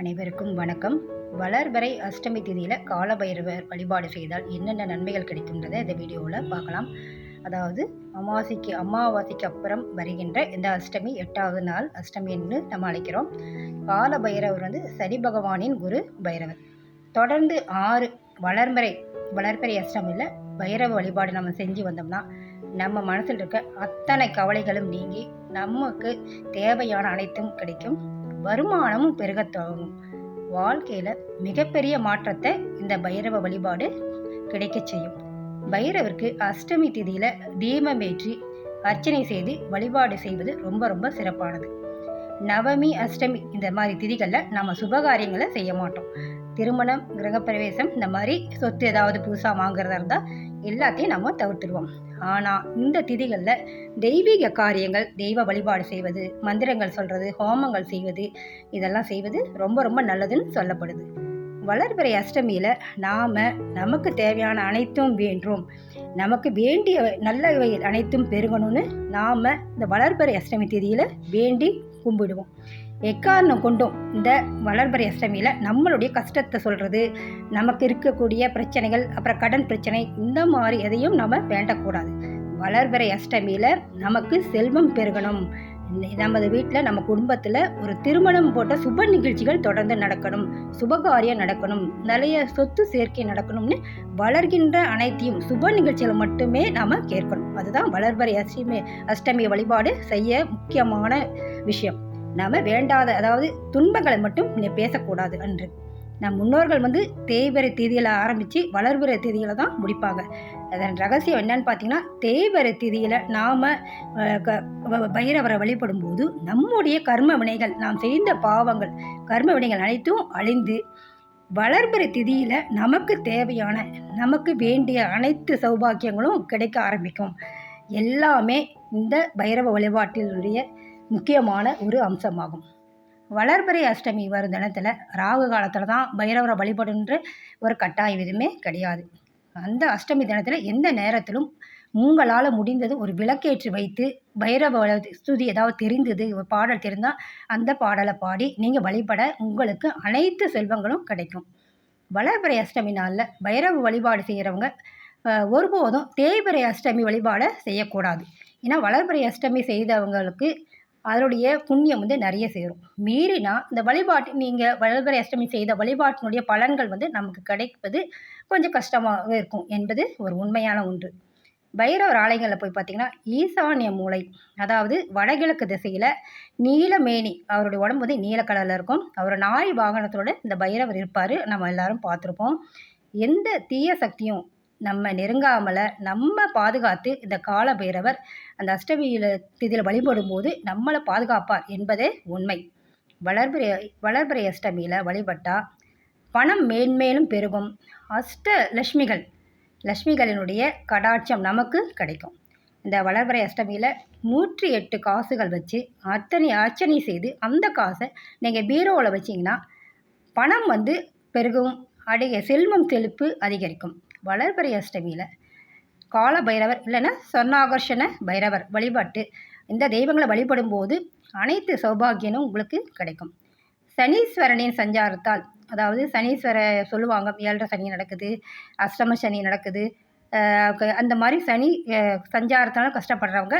அனைவருக்கும் வணக்கம். வளர்வரை அஷ்டமி திதியில் காலபைரவர் வழிபாடு செய்தால் என்னென்ன நன்மைகள் கிடைக்கின்றதை இந்த வீடியோவில் பார்க்கலாம். அதாவது அமாவாசைக்கு அமாவாசைக்கு அப்புறம் வருகின்ற இந்த அஷ்டமி எட்டாவது நாள் அஷ்டமின்னு நம்ம அழைக்கிறோம். கால பைரவர் வந்து சரி பகவானின் குரு பைரவர். தொடர்ந்து ஆறு வளர்மறை வளர்பிறை அஷ்டமியில் பைரவ வழிபாடு நம்ம செஞ்சு வந்தோம்னா நம்ம மனசில் இருக்க அத்தனை கவலைகளும் நீங்கி நமக்கு தேவையான அனைத்தும் கிடைக்கும். வருமானமும் பெருகத் தொடங்கும் வாழ்க்கையில் மிகப்பெரிய மாற்றத்தை இந்த பைரவ வழிபாடு கிடைக்க செய்யும். பைரவருக்கு அஷ்டமி திதியில் தீபமேற்றி அர்ச்சனை செய்து வழிபாடு செய்வது ரொம்ப ரொம்ப சிறப்பானது. நவமி அஷ்டமி இந்த மாதிரி திதிகளில் நம்ம சுபகாரியங்களை செய்ய மாட்டோம். திருமணம் கிரகப்பிரவேசம் இந்த மாதிரி சொத்து ஏதாவது புதுசாக வாங்குறதா இருந்தால் எல்லாத்தையும் நம்ம தவிர்த்துடுவோம். ஆனால் இந்த திதிகளில் தெய்வீக காரியங்கள் தெய்வ வழிபாடு செய்வது மந்திரங்கள் சொல்கிறது ஹோமங்கள் செய்வது இதெல்லாம் செய்வது ரொம்ப ரொம்ப நல்லதுன்னு சொல்லப்படுது. வளர்பிறை அஷ்டமியில் நாம் நமக்கு தேவையான அனைத்தும் வேண்டும் நமக்கு வேண்டிய நல்லவை அனைத்தும் பெருகணும்னு நாம் இந்த வளர்பிறை அஷ்டமி திதியில் வேண்டி கும்பிடுவோம். எக்காரணம் கொண்டும் இந்த வளர்பறை அஷ்டமியில் நம்மளுடைய கஷ்டத்தை சொல்கிறது நமக்கு இருக்கக்கூடிய பிரச்சனைகள் அப்புறம் கடன் பிரச்சனை இந்த மாதிரி எதையும் நம்ம வேண்டக்கூடாது. வளர்பிறை அஷ்டமியில் நமக்கு செல்வம் பெருகணும். நமது வீட்டில் நம்ம குடும்பத்தில் ஒரு திருமணம் போட்ட சுப நிகழ்ச்சிகள் தொடர்ந்து நடக்கணும் சுபகாரியம் நடக்கணும் நிறைய சொத்து சேர்க்கை நடக்கணும்னு வளர்கின்ற அனைத்தையும் சுப நிகழ்ச்சிகளை மட்டுமே நாம் கேட்கணும். அதுதான் வளர்பறை அஷ்டமி அஷ்டமி வழிபாடு செய்ய முக்கியமான விஷயம். நாம் வேண்டாத அதாவது துன்பங்களை மட்டும் பேசக்கூடாது அன்று. நம் முன்னோர்கள் வந்து தேய்வரை தேதியில் ஆரம்பித்து வளர்பிற தேதியில் தான் முடிப்பாங்க. அதன் ரகசியம் என்னன்னு பார்த்தீங்கன்னா தேய்வரை தேதியில் நாம் பைரவரை வழிபடும் போது நம்முடைய கர்ம வினைகள் நாம் செய்த பாவங்கள் கர்ம வினைகள் அனைத்தும் அழிந்து வளர்பிற திதியில் நமக்கு தேவையான நமக்கு வேண்டிய அனைத்து சௌபாக்கியங்களும் கிடைக்க ஆரம்பிக்கும். எல்லாமே இந்த பைரவ வழிபாட்டினுடைய முக்கியமான ஒரு அம்சமாகும். வளர்பிறை அஷ்டமி வரும் தினத்தில் ராகு காலத்தில் தான் பைரவரை வழிபடுன்ற ஒரு கட்டாயம் எதுவுமே கிடையாது. அந்த அஷ்டமி தினத்தில் எந்த நேரத்திலும் உங்களால் முடிந்தது ஒரு விளக்கேற்றி வைத்து பைரவ ஸ்துதி ஏதாவது தெரிந்தது ஒரு பாடல் தெரிந்தால் அந்த பாடலை பாடி நீங்கள் வழிபட உங்களுக்கு அனைத்து செல்வங்களும் கிடைக்கும். வளர்பிறை அஷ்டமி நாளில் பைரவ வழிபாடு செய்கிறவங்க ஒருபோதும் தேய்பிறை அஷ்டமி வழிபாடை செய்யக்கூடாது. ஏன்னா வளர்பிறை அஷ்டமி செய்தவங்களுக்கு அதனுடைய புண்ணியம் வந்து நிறைய சேரும். மீறினா இந்த வழிபாட்டு நீங்கள் வளர்பிறை அஷ்டமி செய்த வழிபாட்டினுடைய பலன்கள் வந்து நமக்கு கிடைப்பது கொஞ்சம் கஷ்டமாக இருக்கும். என்பது ஒரு உண்மையான ஒன்று. பைரவர் ஆலயங்களில் போய் பார்த்தீங்கன்னா ஈசானிய மூளை அதாவது வடகிழக்கு திசையில் நீலமேனி அவருடைய உடம்பு வந்து நீல கலரில் இருக்கும். அவர் நாய் வாகனத்தோட இந்த பைரவர் இருப்பார். நம்ம எல்லாரும் பார்த்துருப்போம். எந்த தீய சக்தியும் நம்ம நெருங்காமல் நம்ம பாதுகாத்து இந்த கால பைரவர் அந்த அஷ்டமியில் திதியில் வழிபடும் போது நம்மளை பாதுகாப்பார் என்பதே உண்மை. வளர்பிறை வளர்பிறை அஷ்டமியில் வழிபட்டால் பணம் மேன்மேலும் பெருகும். அஷ்ட லக்ஷ்மிகள் லக்ஷ்மிகளினுடைய கடாட்சம் நமக்கு கிடைக்கும். இந்த வளர்பிறை அஷ்டமியில் நூற்றி எட்டு காசுகள் வச்சு அத்தனை அர்ச்சனை செய்து அந்த காசை நீங்கள் பீரோவில் வச்சிங்கன்னா பணம் வந்து பெருகும். அடைய செல்வம் செழிப்பு அதிகரிக்கும். வளர்பறை அஷ்டமியில். கால பைரவர் இல்லைன்னா சொர்ணாகர்ஷண பைரவர் வழிபாட்டு. இந்த தெய்வங்களை வழிபடும் போது அனைத்து சௌபாகியனும் உங்களுக்கு கிடைக்கும். சனீஸ்வரனின் சஞ்சாரத்தால் அதாவது சனீஸ்வர சொல்லுவாங்க ஏழரை சனி நடக்குது அஷ்டம சனி நடக்குது அந்த மாதிரி சனி சஞ்சாரத்தால் கஷ்டப்படுறவங்க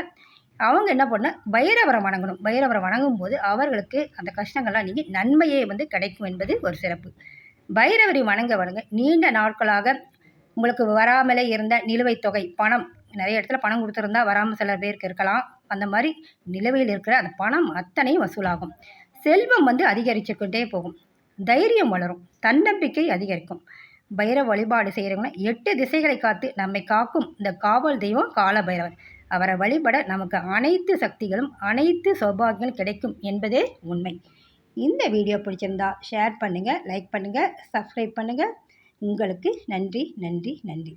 அவங்க என்ன பண்ண பைரவரை வணங்கணும். பைரவரை வணங்கும் போது அவர்களுக்கு அந்த கஷ்டங்கள்லாம் நீங்கள் நன்மையே வந்து கிடைக்கும் என்பது ஒரு சிறப்பு. பைரவரை வணங்க வணங்க நீண்ட நாட்களாக உங்களுக்கு வராமலே இருந்த நிலுவைத் தொகை பணம். நிறைய இடத்துல பணம் கொடுத்துருந்தா வராமல் சில பேருக்கு இருக்கலாம். அந்த மாதிரி நிலுவையில் இருக்கிற அந்த பணம் அத்தனையும் வசூலாகும். செல்வம் வந்து அதிகரிச்சுக்கிட்டே போகும். தைரியம் வளரும். தன்னம்பிக்கை அதிகரிக்கும். பைரவ வழிபாடு செய்கிறவங்க எட்டு திசைகளை காத்து நம்மை காக்கும் இந்த காவல் தெய்வம் கால பைரவர் அவரை வழிபட நமக்கு அனைத்து சக்திகளும் அனைத்து சௌபாகியங்களும் கிடைக்கும் என்பதே உண்மை. இந்த வீடியோ பிடிச்சிருந்தா ஷேர் பண்ணுங்கள் லைக் பண்ணுங்கள் சப்ஸ்கிரைப் பண்ணுங்கள் உங்களுக்கு நன்றி நன்றி நன்றி.